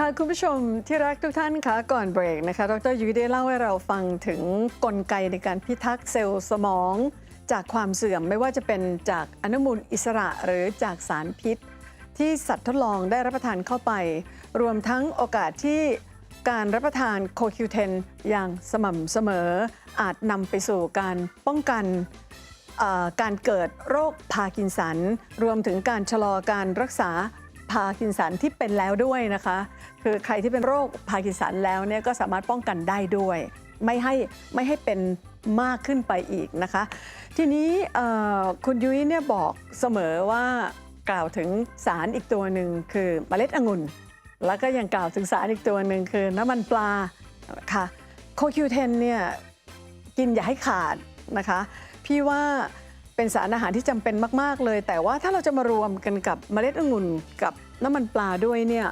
ค่ะคุณผู้ชมที่รักทุกท่านคะก่อนเบรกนะคะ ดรยุ้ยได้เล่าให้เราฟังถึงกลไกในการพิทักษ์เซลล์สมอง จากความเสื่อมไม่ว่าจะเป็นจากอนุมูลอิสระหรือจากสารพิษ ที่สัตว์ทดลองได้รับประทานเข้าไป รวมทั้งโอกาสที่การรับประทานโคคิวเทนอย่างสม่ำเสมอ อาจนำไปสู่การป้องกันการเกิดโรคพาร์กินสัน รวมถึงการชะลอการรักษา พาร์กินสันที่เป็นแล้วด้วยนะคะ คือใครที่เป็นโรคพาร์กินสันแล้วเนี่ยก็สามารถป้องกันได้ด้วย ไม่ให้ไม่ให้เป็นมากขึ้นไปอีกนะคะ ทีนี้คุณยุ้ยเนี่ยบอกเสมอว่ากล่าวถึงสารอีกตัวหนึ่งคือเมล็ดองุ่น แล้วก็ยังกล่าวถึงสารอีกตัวหนึ่งคือน้ำมันปลาค่ะโคคิวเทนเนี่ยกินอย่าให้ขาดนะคะ พี่ว่า เป็นสารอาหารที่จำเป็นมาก ๆ เลย แต่ว่าถ้าเราจะมารวมกันกับเมล็ดองุ่นกับน้ำมันปลาด้วยเนี่ย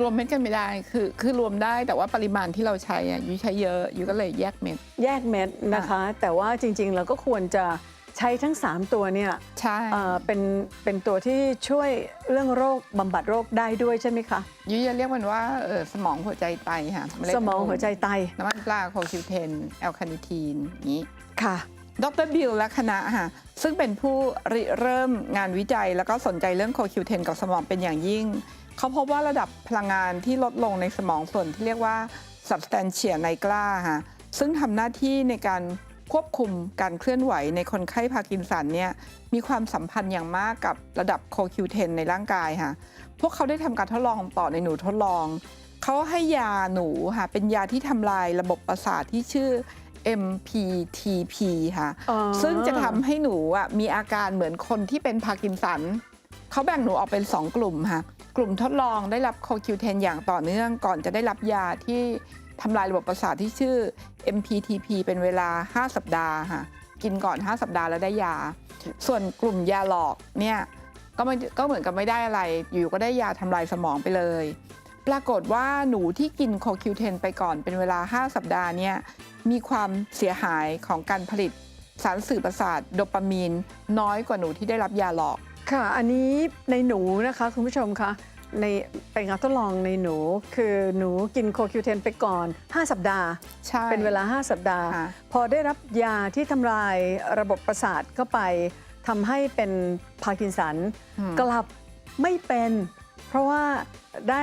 รวมเม็ดกันไม่ได้คือคือรวมได้แต่ว่าปริมาณที่เราใช้อะยุ้ยใช้เยอะยุ้ยก็เลยแยกเม็ด แยกเม็ดนะคะ แต่ว่าจริง ๆ เราก็ควรจะใช้ทั้ง 3 ตัวเนี่ยใช่เอ่อเป็นเป็นตัวที่ช่วยเรื่องโรคบำบัดโรคได้ด้วยใช่ไหมคะยุ้ยจะเรียกมันว่าเออสมองหัวใจไตค่ะเล็ดสมองหัวใจไตน้ำมันปลาโคคิวเทนแอลคาเนิทีนอย่างนี้ค่ะ ดรบิลและคณะค่ะซึ่งเป็นผู้ริเริ่มงานวิจัย แล้วก็สนใจเรื่องโคคิวเทนกับสมองเป็นอย่างยิ่ง เขาพบว่าระดับพลังงานที่ลดลงในสมองส่วนที่เรียกว่า substantia nigra ค่ะซึ่งทำหน้าที่ในการควบคุมการเคลื่อนไหวในคนไข้พาร์กินสันเนี่ยมีความสัมพันธ์อย่างมากกับระดับโคคิวเทนในร่างกายค่ะ พวกเขาได้ทำการทดลองต่อในหนูทดลอง เขาให้ยาหนูค่ะเป็นยาที่ทำลายระบบประสาทที่ชื่อ MPTP ค่ะ อ๋อ ซึ่งจะทำให้หนูอะมีอาการเหมือนคนที่เป็นพาร์กินสัน เขาแบ่งหนูออกเป็น 2 กลุ่มค่ะ กลุ่มทดลองได้รับโคคิวเทนอย่างต่อเนื่องก่อนจะได้รับยาที่ทำลายระบบประสาทที่ชื่อ MPTP เป็นเวลา 5 สัปดาห์ค่ะ กินก่อน 5 สัปดาห์แล้วได้ยา ส่วนกลุ่มยาหลอกเนี่ย ก็ไม่ก็เหมือนกับไม่ได้อะไร อยู่ก็ได้ยาทำลายสมองไปเลย ปรากฏว่าหนูที่กินโคคิวเทนไปก่อนเป็นเวลา 5 สัปดาห์เนี่ยมีความเสียหายของการผลิตสารสื่อประสาทโดปามีน น้อยกว่าหนูที่ได้รับยาหลอก ค่ะ อันนี้ในหนูนะคะคุณผู้ชมคะในเป็นการทดลองในหนู คือหนูกินโคคิวเทนไปก่อน 5 สัปดาห์ ใช่ เป็นเวลา 5 สัปดาห์ค่ะพอได้รับยาที่ทำลายระบบประสาทเข้าไปทำให้เป็นพาร์กินสันอืมกลับไม่เป็น เพราะว่าได้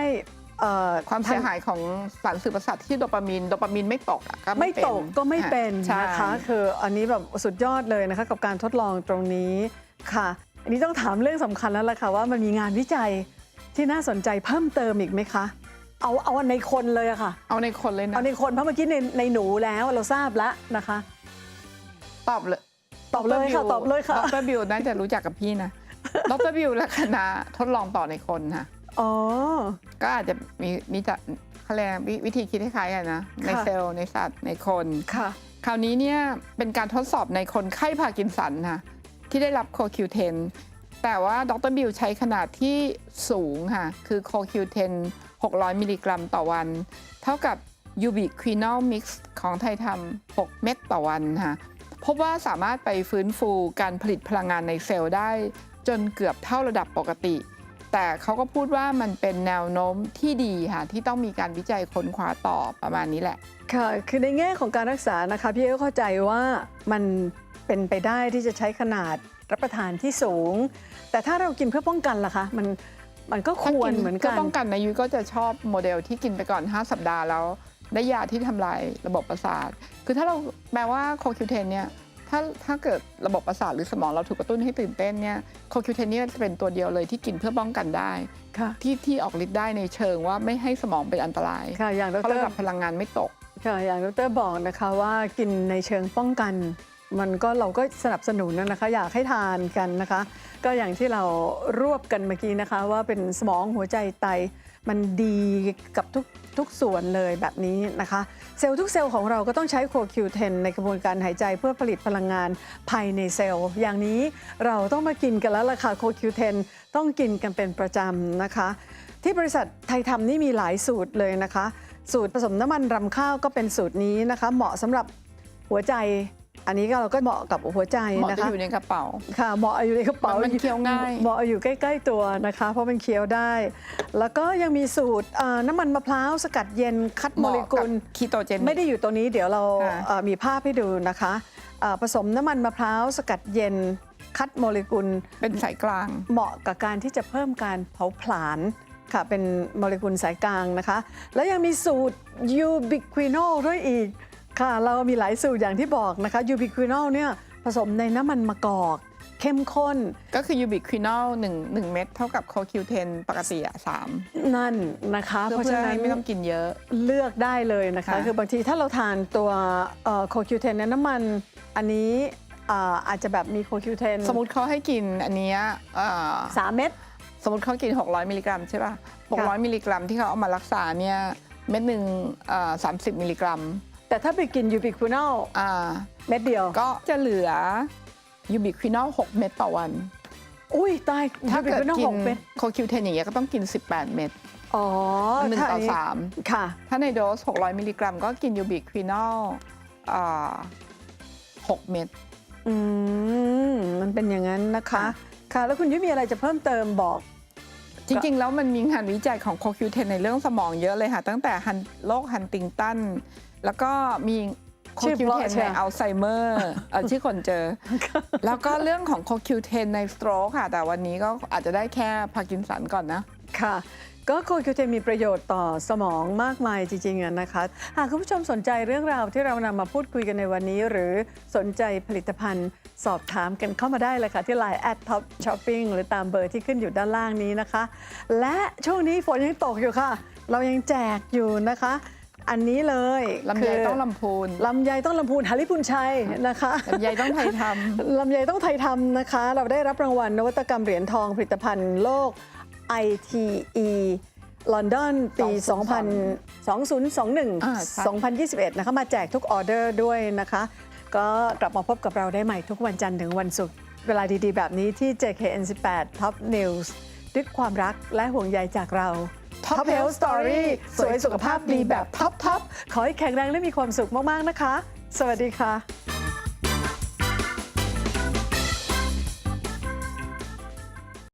เอ่อความเสียหายของสารสื่อประสาทที่โดปามีนโดปามีนไม่ตกอะก็ไม่เป็นตกก็ไม่เป็นใช่นะคะคืออันนี้แบบสุดยอดเลยนะคะกับการทดลองตรงนี้ค่ะ อันนี้ต้องถามเรื่องสำคัญแล้วล่ะค่ะว่ามันมีงานวิจัยที่น่าสนใจเพิ่มเติมอีกไหมคะ เอาเอาในคนเลยอะค่ะ เอาในคนเลยนะเอาในคนเพราะเมื่อกี้ในในหนูแล้วเราทราบแล้วนะคะ ตอบเลยตอบเลยค่ะตอบเลยค่ะ ดรบิวน่าจะรู้จักกับพี่นะดรบิวและคณะทดลองต่อในคนค่ะ อ๋อ ก็อาจจะมีมีจะเขาเรียกวิวิธีคิดคล้ายๆกันนะ ในค่ะเซลล์ในสัตว์ในคน ค่ะ คราวนี้เนี่ยเป็นการทดสอบในคนไข้พาร์กินสันค่ะที่ได้รับโคคิวเทนแต่ว่าดรบิวใช้ขนาดที่สูงค่ะ คือโคคิวเทน600 มิลลิกรัมต่อวัน เท่ากับยูบิควินอลมิกซ์ของไทยทำ6เม็ดต่อวันค่ะพบว่าสามารถไปฟื้นฟูการผลิตพลังงานในเซลล์ได้ จนเกือบเท่าระดับปกติ แต่เขาก็พูดว่ามันเป็นแนวโน้มที่ดีค่ะ ที่ต้องมีการวิจัยค้นคว้าต่อประมาณนี้แหละ ค่ะ คือในแง่ของการรักษานะคะ พี่เอ๋เข้าใจว่ามันเป็นไปได้ที่จะใช้ขนาดรับประทานที่สูง แต่ถ้าเรากินเพื่อป้องกันล่ะคะมันมันก็ควรเหมือนกันป้องกันนะยุ้ยก็จะชอบโมเดลที่กินไปก่อน 5 สัปดาห์แล้ว ได้ยาที่ทำลายระบบประสาท คือถ้าเราแปลว่าโคคิวเทนเนี่ย ถ้าถ้าเกิดระบบประสาทหรือสมองเราถูกกระตุ้นให้ตื่นเต้นเนี่ยโคคิวเทนเนี่ยจะเป็นตัวเดียวเลยที่กินเพื่อป้องกันได้ ค่ะ ที่ที่ออกฤทธิ์ได้ในเชิงว่าไม่ให้สมองเป็นอันตรายค่ะ อย่างดเพราะร ระดับพลังงานไม่ตก ค่ะอย่างดรบอกนะคะว่ากินในเชิงป้องกัน มันก็เราก็สนับสนุนนะคะ อยากให้ทานกันนะคะ ก็อย่างที่เรารวบกันเมื่อกี้นะคะ ว่าเป็นสมองหัวใจไต มันดีกับทุกทุกส่วนเลยแบบนี้นะคะ เซลล์ทุกเซลล์ของเราก็ต้องใช้โคคิวเทนในกระบวนการหายใจเพื่อผลิตพลังงานภายในเซลล์ อย่างนี้เราต้องมากินกันแล้วล่ะค่ะโคคิวเทนต้องกินกันเป็นประจำนะคะ ที่บริษัทไทยทำนี่มีหลายสูตรเลยนะคะ สูตรผสมน้ำมันรำข้าวก็เป็นสูตรนี้นะคะ เหมาะสำหรับหัวใจ อันนี้ก็เราก็เหมาะกับหัวใจเหมาะนะจะคะอยู่ในกระเป๋า ค่ะเหมาะอยู่ในกระเป๋ามันเคี้ยวง่าย เหมาะอยู่ใกล้ ๆตัวนะคะ เพราะมันเคี้ยวได้ แล้วก็ยังมีสูตรเอ่อน้ำมันมะพร้าวสกัดเย็นคัดโมเลกุล คีโตเจน ไม่ได้อยู่ตัวนี้เดี๋ยวเราค่ะ เอ่อมีภาพให้ดูนะคะเอ่อผสมน้ำมันมะพร้าวสกัดเย็น คัดโมเลกุล เป็นสายกลาง เหมาะกับการที่จะเพิ่มการเผาผลาญค่ะ เป็นโมเลกุลสายกลางนะคะ แล้วยังมีสูตรยูบิควินอลด้วยอีก ค่ะ เรามีหลายสูตรอย่างที่บอกนะคะยูบิควินอลเนี่ยผสมในน้ำมันมะกอก เข้มข้น ก็คือยูบิควินอลหนึ่งหนึ่งเม็ดเท่ากับโคคิวเทนปกติอะสามนั่นนะคะ เพเพราะราะฉะฉะนั้นั้นนไม่ต้องกินเยอะ เลือกได้เลยนะคะ ค่ะ คือบางทีถ้าเราทานตัวโคคิวเทนในน้ำมันอันนี้เอ่ออาจจะแบบมีโคคิวเทนสมมติเขาให้กินอันเนี้ยเอ่อสามเม็ด สมมติเขากิน 600 มิลลิกรัมใช่ป่ะ 600 มิลลิกรัมที่เขาเอามารักษาเนี่ยเม็ดหนึ่งเอ่อ30มิลลิกรัม แต่ถ้าไปกินยูบิควินอลอ่า เม็ดเดียว ก็จะเหลือยูบิควินอล6เม็ดต่อวัน อุ้ยตายถ้ายูบิเกิคดวินอลกิหนกเม็ดโคคิวเทนอย่างเงี้ยก็ต้องกิน 18 เม็ดอ๋อหนึ่งต่อถ้สามค่ะ ถ้าในโดส 600 มิลลิกรัม ก็กินยูบิควินอลอ่า6เม็ดอืม มันเป็นอย่างนั้นนะคะค่ะค่ะ แล้วคุณยุ้ยมีอะไรจะเพิ่มเติมบอก จริง ๆ แล้วมันมีงานวิจัยของโคคิวเทนในเรื่องสมองเยอะเลยค่ะ ตั้งแต่ฮันโรคฮันติงตัน แล้วก็มีโคชื่อคิวเพราะเทนใช่ในไหมอัลไซเมอร์เอ่อชื่อคนเจอ แล้วก็เรื่องของโคคิวเทนในสโตรกค่ะ แต่วันนี้ก็อาจจะได้แค่พาร์กินสันก่อนนะ ค่ะ ก็โคคิวเทนมีประโยชน์ต่อสมองมากมายจริงๆอะนะคะ หากคุณผู้ชมสนใจเรื่องราวที่เรานำมาพูดคุยกันในวันนี้ หรือสนใจผลิตภัณฑ์สอบถามกันเข้ามาได้เลยค่ะ ที่ Line at top shopping หรือตามเบอร์ที่ขึ้นอยู่ด้านล่างนี้นะคะ และช่วงนี้ฝนยังตกอยู่ค่ะ เรายังแจกอยู่นะคะ อันนี้เลยลำไยคืต้องลำพูนลำไยต้องลำพูนหาริพุนชัยนะคะ ลำไยต้องไทยทลำไยต้องไทยทำนะคะ เราได้รับรางวัลนวัตกรรมเหรียญทองผลิตภัณฑ์โลก ITE ลอนดอนปี 2021 อ่าใช่2021 นะคะ มาแจกทุกออเดอร์ด้วยนะคะ ก็กลับมาพบกับเราได้ใหม่ทุกวันจันทร์ถึงวันศุกร์เวลาดีๆ แบบนี้ที่ JKN18 Top News ด้วยความรักและห่วงใยจากเรา Top Health Story สวยสุขภาพดีแบบท็อปๆขอให้แข็งแรงและมีความสุขมาก ๆ นะคะ สวัสดีค่ะ